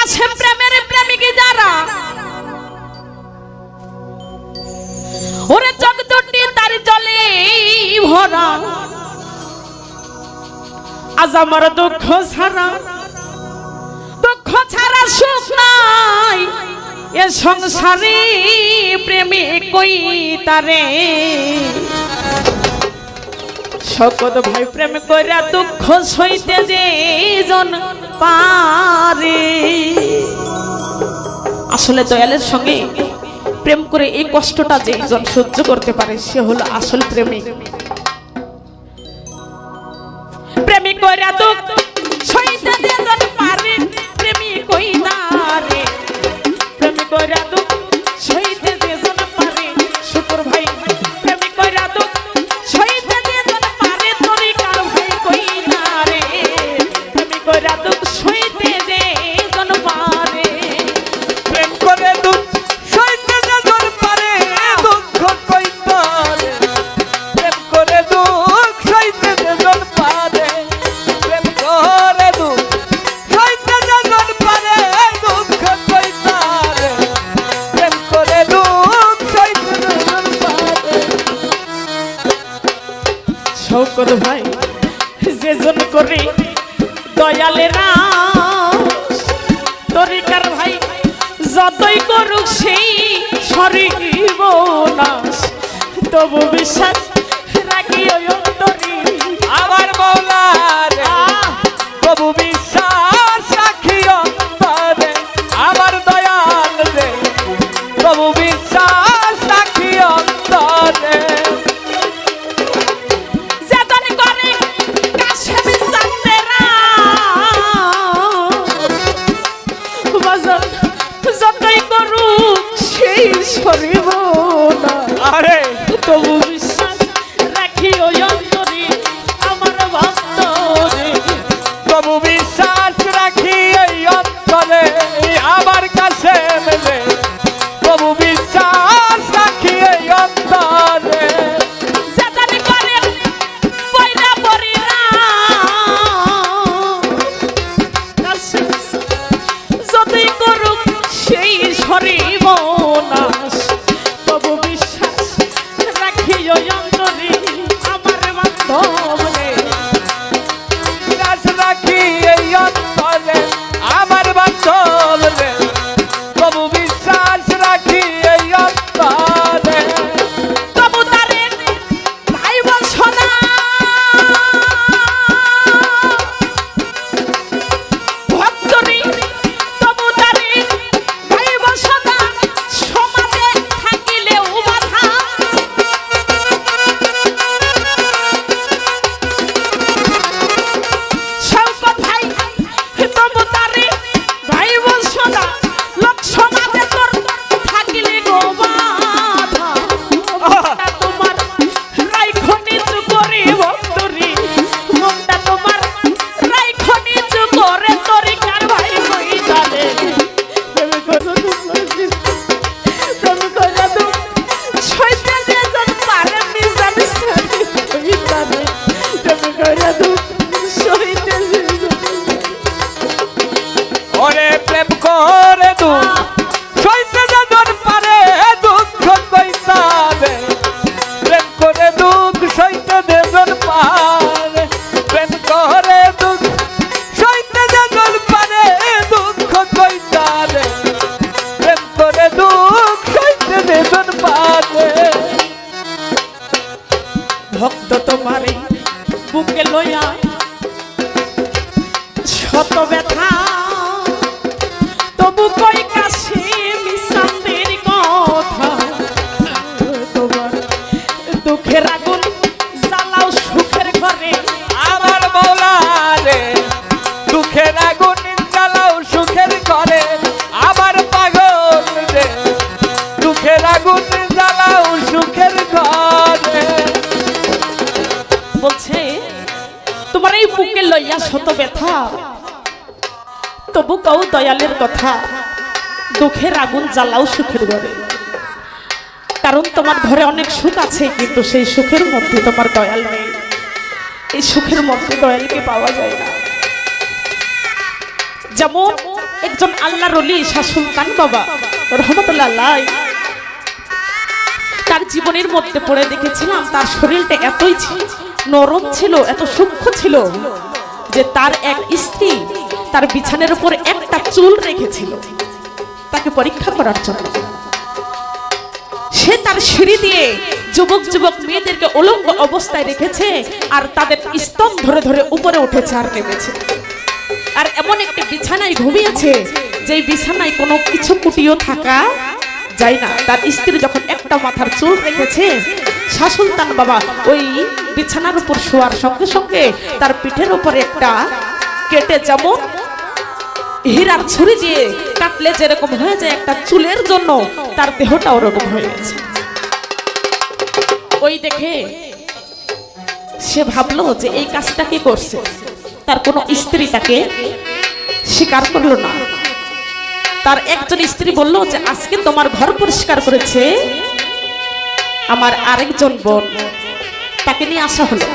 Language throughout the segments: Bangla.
কাছে প্রেমের প্রেমিক যারা? ওরে চোখ দুটি তার জলে ভরা। আজ আমার দুঃখ ছাড়া দুঃখ ছাড়া সুখ নাই। এ সংসারে প্রেমে কই তারে? সকল ভাই প্রেম করিয়া দুঃখ সইতে যে জন পারে। আসলে দয়ালের সঙ্গে প্রেম করে এই কষ্টটা যে জন সহ্য করতে পারে, সে হলো আসল প্রেমিক। প্রেমিক করিয়া দুঃখ মোর ভাই, যেজন করি দয়ালেরা তরিকার ভাই, যতই করুক সেই শরীর নাশ। তবু বিশ্বাস রাখি yo yo লইয়া শত ব্যথা। তবু কও দয়ালের কথা। দুঃখের আগুন জ্বালাও সুখের ঘরে। কারণ তোমার ঘরে অনেক সুখ আছে, কিন্তু সেই সুখের মধ্যে তোমার দয়াল নেই। এই সুখের মধ্যে দয়ালকে পাওয়া যায় না। যেমন একজন আল্লাহ রলি শাহ সুলতান বাবা, রহমতুল্লাহ তার জীবনের মধ্যে পড়ে দেখেছিলাম, তার শরীরটা এতই নরম ছিল, এত সূক্ষ্ম ছিল। যে তার এক স্ত্রী তার বিছানের উপর একটা চুল রেখেছিল। তাকে পরীক্ষা করার জন্য। সে তার সিঁড়ি দিয়ে যুবক যুবক মেয়েদেরকে উলঙ্গ অবস্থায় রেখেছে আর তাদের স্তন ধরে ধরে উপরে উঠেছে আর নেমেছে। আর এমন একটি বিছানায় ঘুমিয়েছে যে বিছানায় কোনো কিছু কুটিও থাকা যায় না। তার স্ত্রী যখন একটা মাথার চুল রেখেছে শাসুলতান বাবা ওই বিছানার উপর শোয়ার সঙ্গে সঙ্গে তার পিঠের উপরে একটা কেটে যেমন হীরার ছুরি দিয়ে কাটলে যেরকম হয়ে যায় একটা চুলের জন্য তার দেহটা ওরকম হয়ে গেছে। ওই দেখে সে ভাবলো যে এই কাজটা কে করছে? তার কোনো স্ত্রী তাকে স্বীকার করল না। তার একজন স্ত্রী বলল যে, আজকে তোমার ঘর পরিষ্কার করেছে আমার আরেকজন বোন। তাকে নিয়ে আসা হলো।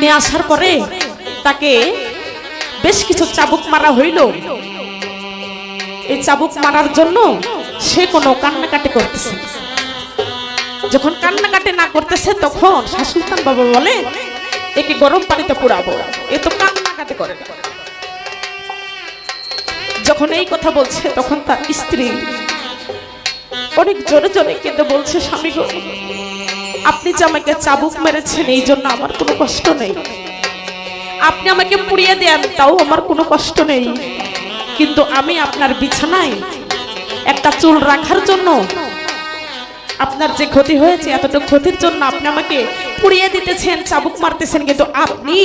নিয়ে আসার পরে তাকে বেশ কিছু চাবুক মারা হইল। এই চাবুক মারার জন্য সে কোনো কান্নাকাটি করতেছে। যখন কান্নাকাটি না করতেছে তখন শাসুলতান বাবা বলে, একে গরম পানিতে পুরাবো এ তো কান্নাকাটি করে। যখন এই কথা বলছে তখন তার স্ত্রী অনেক জোরে জোরে কেঁদে বলছে, স্বামী গো, আপনি যে আমাকে চাবুক মেরেছেন, এই জন্য আমার কোনো কষ্ট নেই। আপনি আমাকে পুড়িয়ে দেন, তাও আমার কোনো কষ্ট নেই। কিন্তু আমি আপনার বিছানায় একটা চুল রাখার জন্য আপনার যে ক্ষতি হয়েছে, এতটুকু ক্ষতির জন্য আপনি আমাকে পুড়িয়ে দিতেছেন, চাবুক মারতেছেন। কিন্তু আপনি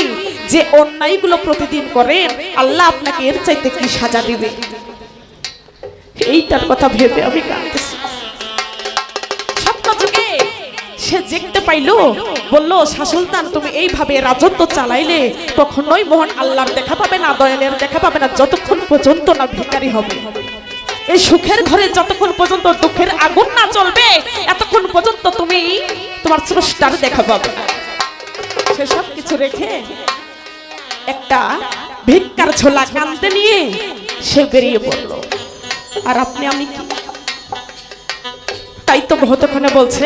যে অন্যায়গুলো প্রতিদিন করেন, আল্লাহ আপনাকে এর চাইতে কি সাজা দিবে? এইটার কথা ভেবে আমি কাঁদতেছি সে দেখতে পাইলো, বলল শাসুলতান তুমি এইভাবে রাজত্ব চালাইলে কখনোই মোহন আল্লাহর দেখা পাবে না, দয়ালের দেখা পাবে না, যতক্ষণ পর্যন্ত না ভিকারি হবে। এই সুখের ঘরে যতক্ষণ পর্যন্ত দুঃখের আগুন না চলবে এতক্ষণ পর্যন্ত তুমি তোমার স্রষ্টার দেখা পাবে সেসব কিছু রেখে একটা ভিক্ষার ছোলা কানতে নিয়ে সে বেরিয়ে পড়ল। আর আপনি আমি তাই তো বহুতক্ষণে বলছে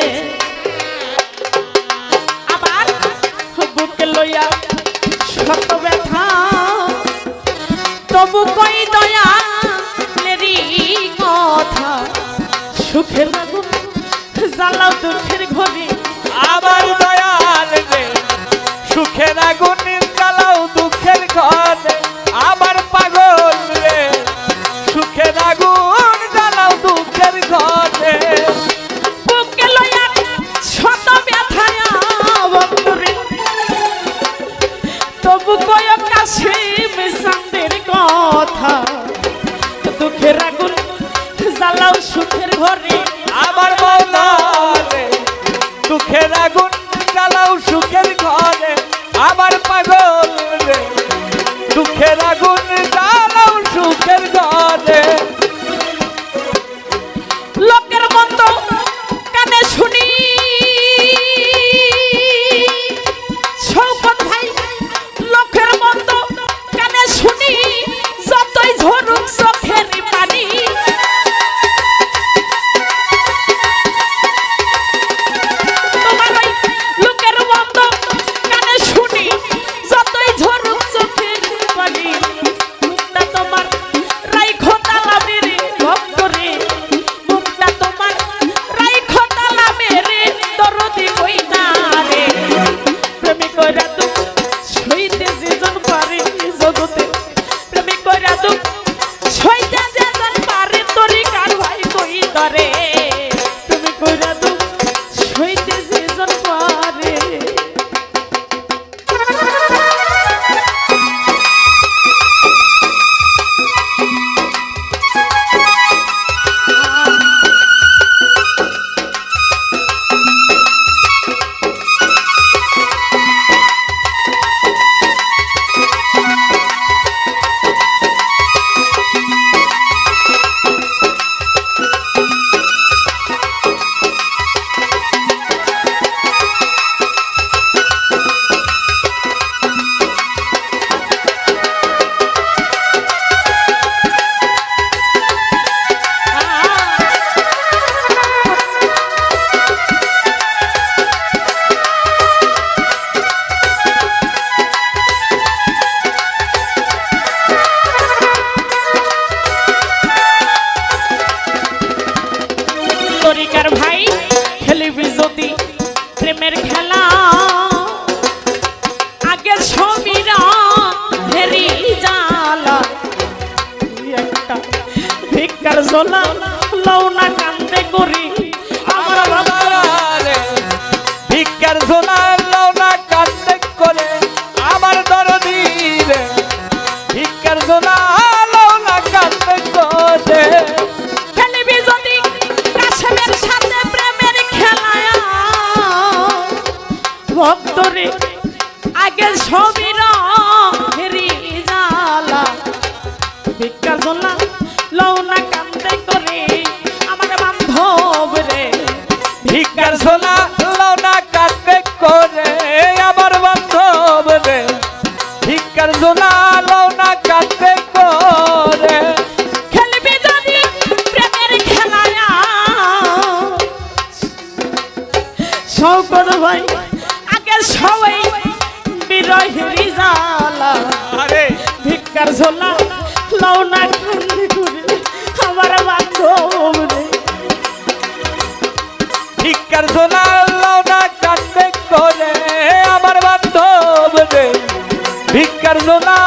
লইয়া শত ব্যথা। তবু কই দয়া কথা। সুখের জ্বালাও দুঃখের ঘরে। সুখের ঘরে todo tempo. সোনা লওনা কান্দে করি আমার বাবা ভিক্ষার লওনা কান্দে করে। আমার দরদি ভিক্ষার লওনা কান্দে করে। খেলিবি যদি কাশেমের সাথে প্রেমের খেলায়া। ভক্তরে আগে সবাই বিরহেরি জালা আরে। ভিক্ষার ঝোলা লওনা কান্দে করে আমার বান্ধব। রে ভিক্ষার ঝোলা লও না কান্দে করে আমার বান্ধব। রে ভিক্ষার কান্দে করে